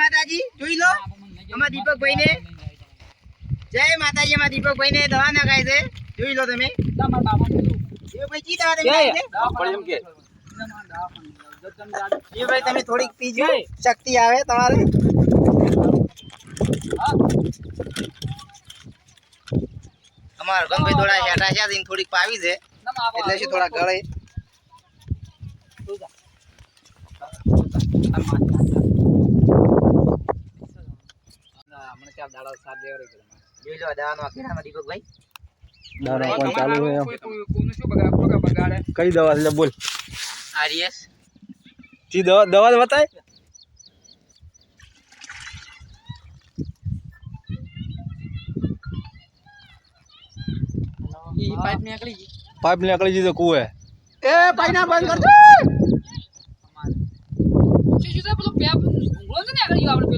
માતાજી જોઈ લો. અમારા દીપકભાઈ ને જય માતાજી અમારા દીપકભાઈ ને દવા નખાય છે. જોઈ લો તમે. થોડીક પીજો. શક્તિ આવે તમારે. અમારા ગંભાઈ થોડા હેઠા છે થોડીક પાવી છે. એટલે શું થોડા ગળે. જોઈ લો દવાનો કેનામાં દીપકભાઈ દારૂ પણ ચાલુ છે. એમ કઈ દવા લે બોલ. આરએસ તી દવા દવા બતાય. પાઇપ નીકળી ગઈ. પાઇપ નીકળી તો કુએ એ પાઇના બંધ કરજો શું પેલો પેપ ઊંઘળો છે ને આગળ આપણે?